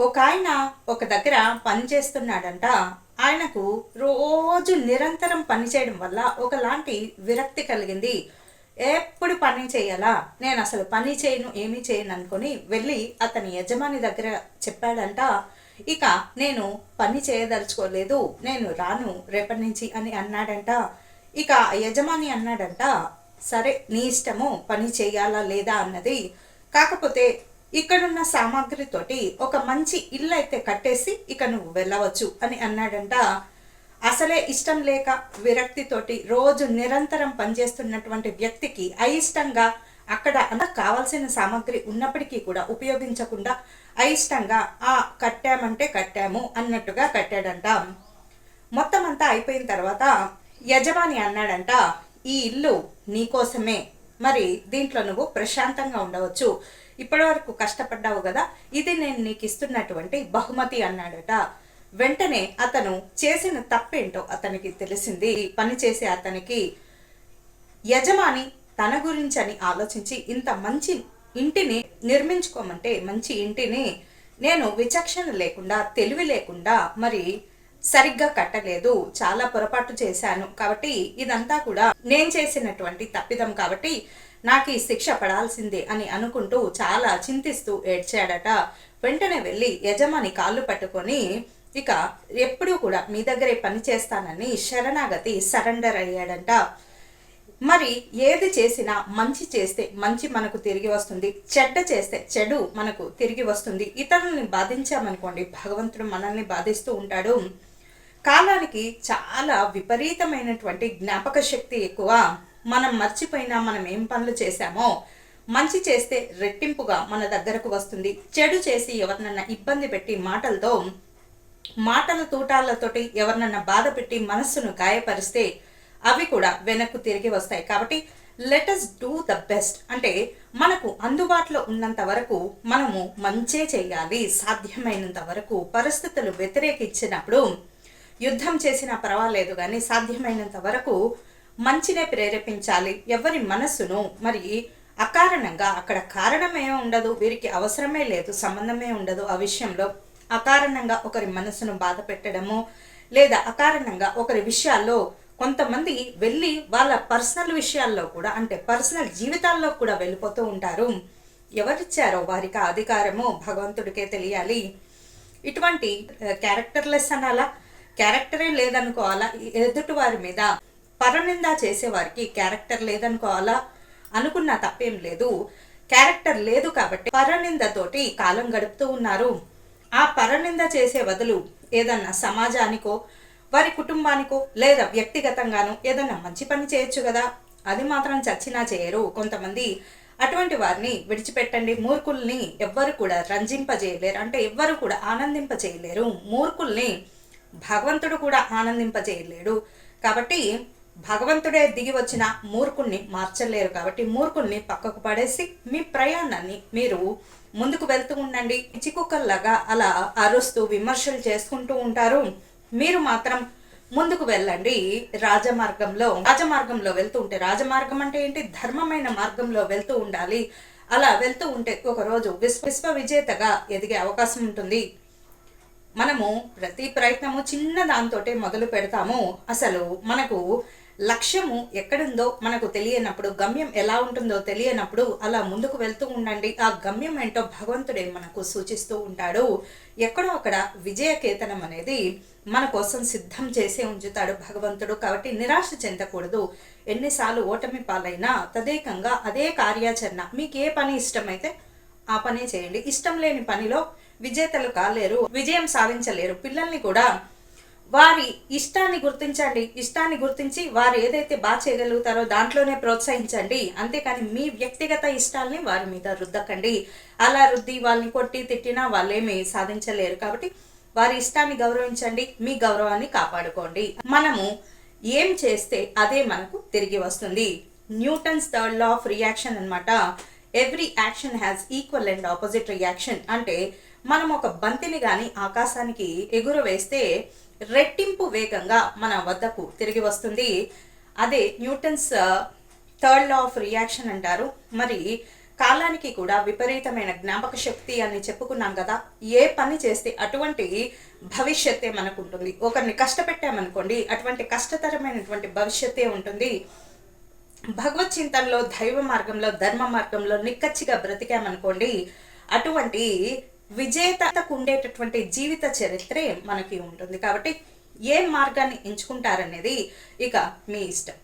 ఒక ఆయన ఒక దగ్గర పని చేస్తున్నాడంట. ఆయనకు రోజు నిరంతరం పని చేయడం వల్ల ఒకలాంటి విరక్తి కలిగింది. ఎప్పుడు పని చేయాలా? నేను అసలు పని చేయను ఏమీ చేయను అనుకుని వెళ్ళి అతని యజమాని దగ్గర చెప్పాడంట. ఇక నేను పని చేయదలుచుకోలేదు నేను రాను రేపటి నుంచి అని అన్నాడంట. ఇక ఆ యజమాని అన్నాడంట సరే నీ ఇష్టము పని చేయాలా లేదా అన్నది. కాకపోతే ఇక్కడున్న సామాగ్రితోటి ఒక మంచి ఇల్లు అయితే కట్టేసి ఇక నువ్వు వెళ్ళవచ్చు అని అన్నాడంట. అసలే ఇష్టం లేక విరక్తితోటి రోజు నిరంతరం పనిచేస్తున్నటువంటి వ్యక్తికి అయిష్టంగా అక్కడ అంత కావాల్సిన సామాగ్రి ఉన్నప్పటికీ కూడా ఉపయోగించకుండా అయిష్టంగా ఆ కట్టామంటే కట్టాము అన్నట్టుగా కట్టాడంట. మొత్తం అంతా అయిపోయిన తర్వాత యజమాని అన్నాడంట ఈ ఇల్లు నీకోసమే మరి దీంట్లో నువ్వు ప్రశాంతంగా ఉండవచ్చు. ఇప్పటివరకు కష్టపడ్డావు కదా? ఇది నేను నీకు ఇస్తున్నటువంటి బహుమతి అన్నాడట. వెంటనే అతను చేసిన తప్పేంటో అతనికి తెలిసింది. పని చేసే అతనికి యజమాని తన గురించి అని ఆలోచించి ఇంత మంచి ఇంటిని నిర్మించుకోమంటే మంచి ఇంటిని నేను విచక్షణ లేకుండా తెలివి లేకుండా మరి సరిగ్గా కట్టలేదు. చాలా పొరపాటు చేశాను. కాబట్టి ఇదంతా కూడా నేను చేసినటువంటి తప్పిదం కాబట్టి నాకు ఈ శిక్ష పడాల్సిందే అని అనుకుంటూ చాలా చింతిస్తూ ఏడ్చాడట. వెంటనే వెళ్ళి యజమాని కాళ్ళు పట్టుకొని ఇక ఎప్పుడూ కూడా మీ దగ్గరే పని చేస్తానని శరణాగతి సరెండర్ అయ్యాడంట. మరి ఏది చేసినా మంచి చేస్తే మంచి మనకు తిరిగి వస్తుంది చెడ్డ చేస్తే చెడు మనకు తిరిగి వస్తుంది. ఇతరుల్ని బాధించామనుకోండి భగవంతుడు మనల్ని బాధిస్తూ ఉంటాడు. కాలానికి చాలా విపరీతమైనటువంటి జ్ఞాపక శక్తి ఎక్కువ. మనం మర్చిపోయినా మనం ఏం పనులు చేశామో మంచి చేస్తే రెట్టింపుగా మన దగ్గరకు వస్తుంది. చెడు చేసి ఎవరినన్నా ఇబ్బంది పెట్టి మాటలతో మాటల తూటాలతోటి ఎవరినన్నా బాధ పెట్టి మనస్సును గాయపరిస్తే అవి కూడా వెనక్కు తిరిగి వస్తాయి. కాబట్టి లెటస్ డూ ద బెస్ట్ అంటే మనకు అందుబాటులో ఉన్నంత వరకు మనము మంచే చేయాలి. సాధ్యమైనంత వరకు పరిస్థితులు వ్యతిరేకించినప్పుడు యుద్ధం చేసినా పర్వాలేదు కానీ సాధ్యమైనంత వరకు మంచినే ప్రేరేపించాలి. ఎవరి మనస్సును మరి అకారణంగా అక్కడ కారణమే ఉండదు వీరికి అవసరమే లేదు సంబంధమే ఉండదు ఆ విషయంలో. అకారణంగా ఒకరి మనసును బాధ పెట్టడము లేదా అకారణంగా ఒకరి విషయాల్లో కొంతమంది వెళ్ళి వాళ్ళ పర్సనల్ విషయాల్లో కూడా అంటే పర్సనల్ జీవితాల్లో కూడా వెళ్ళిపోతూ ఉంటారు. ఎవరిచ్చారో వారికి అధికారము భగవంతుడికే తెలియాలి. ఇటువంటి క్యారెక్టర్లెస్ అనాలా? క్యారెక్టరే లేదనుకోవాలా? ఎదుటి వారి మీద పరనింద చేసేవారికి క్యారెక్టర్ లేదనుకోవాలా? అనుకున్న తప్పేం లేదు. క్యారెక్టర్ లేదు కాబట్టి పరనిందతోటి కాలం గడుపుతూ ఉన్నారు. ఆ పరనింద చేసే బదులు ఏదన్నా సమాజానికో వారి కుటుంబానికో లేదా వ్యక్తిగతంగానో ఏదన్నా మంచి పని చేయొచ్చు కదా? అది మాత్రం చచ్చినా చేయరు. కొంతమంది అటువంటి వారిని విడిచిపెట్టండి. మూర్ఖుల్ని ఎవ్వరు కూడా రంజింపజేయలేరు. అంటే ఎవ్వరు కూడా ఆనందింపజేయలేరు. మూర్ఖుల్ని భగవంతుడు కూడా ఆనందింపజేయలేడు. కాబట్టి భగవంతుడే దిగి వచ్చిన మూర్ఖుణ్ణి మార్చలేరు కాబట్టి మూర్ఖుల్ని పక్కకు పడేసి మీ ప్రయాణాన్ని మీరు ముందుకు వెళ్తూ ఉండండి. చిక్కుకల్లాగా అలా అరుస్తూ విమర్శలు చేసుకుంటూ ఉంటారు. మీరు మాత్రం ముందుకు వెళ్ళండి. రాజమార్గంలో రాజమార్గంలో వెళ్తూ ఉంటే రాజమార్గం అంటే ఏంటి? ధర్మమైన మార్గంలో వెళ్తూ ఉండాలి. అలా వెళ్తూ ఉంటే ఒకరోజు విశ్వ విశ్వ విజేతగా ఎదిగే అవకాశం ఉంటుంది. మనము ప్రతి ప్రయత్నము చిన్న దాంతోటే మొదలు పెడతాము. అసలు మనకు లక్ష్యము ఎక్కడుందో మనకు తెలియనప్పుడు గమ్యం ఎలా ఉంటుందో తెలియనప్పుడు అలా ముందుకు వెళ్తూ ఉండండి. ఆ గమ్యం ఏంటో భగవంతుడే మనకు సూచిస్తూ ఉంటాడు. ఎక్కడో అక్కడ విజయకేతనం అనేది మన కోసం సిద్ధం చేసే ఉంచుతాడు భగవంతుడు. కాబట్టి నిరాశ చెందకూడదు. ఎన్నిసార్లు ఓటమి పాలైనా తదేకంగా అదే కార్యాచరణ. మీకు ఏ పని ఇష్టమైతే ఆ పనే చేయండి. ఇష్టం లేని పనిలో విజేతలు కాలేరు విజయం సాధించలేరు. పిల్లల్ని కూడా వారి ఇష్టాన్ని గుర్తించండి. ఇష్టాన్ని గుర్తించి వారు ఏదైతే బాగా చేయగలుగుతారో దాంట్లోనే ప్రోత్సహించండి. అంతేకాని మీ వ్యక్తిగత ఇష్టాల్ని వారి మీద రుద్దకండి. అలా రుద్ది వాళ్ళని కొట్టి తిట్టినా ఏమీ సాధించలేరు కాబట్టి వారి ఇష్టాన్ని గౌరవించండి. మీ గౌరవాన్ని కాపాడుకోండి. మనము ఏం చేస్తే అదే మనకు తిరిగి వస్తుంది. Newton's third law of reaction అన్నమాట. Every action has equal and opposite reaction. అంటే మనం ఒక బంతిని కానీ ఆకాశానికి ఎగురవేస్తే రెట్టింపు వేగంగా మన వద్దకు తిరిగి వస్తుంది. అదే Newton's third law of reaction అంటారు. మరి కాలానికి కూడా విపరీతమైన జ్ఞాపక శక్తి అని చెప్పుకున్నాం కదా. ఏ పని చేస్తే అటువంటి భవిష్యత్తే మనకు ఉంటుంది ఒకరిని కష్టపెట్టామనుకోండి అటువంటి కష్టతరమైనటువంటి భవిష్యత్తే ఉంటుంది. భగవత్ చింతనలో దైవ మార్గంలో ధర్మ మార్గంలో నిక్కచ్చిగా బ్రతికామనుకోండి అటువంటి విజేతకు ఉండేటటువంటి జీవిత చరిత్రే మనకి ఉంటుంది. కాబట్టి ఏ మార్గాన్ని ఎంచుకుంటారనేది ఇక మీ ఇష్టం.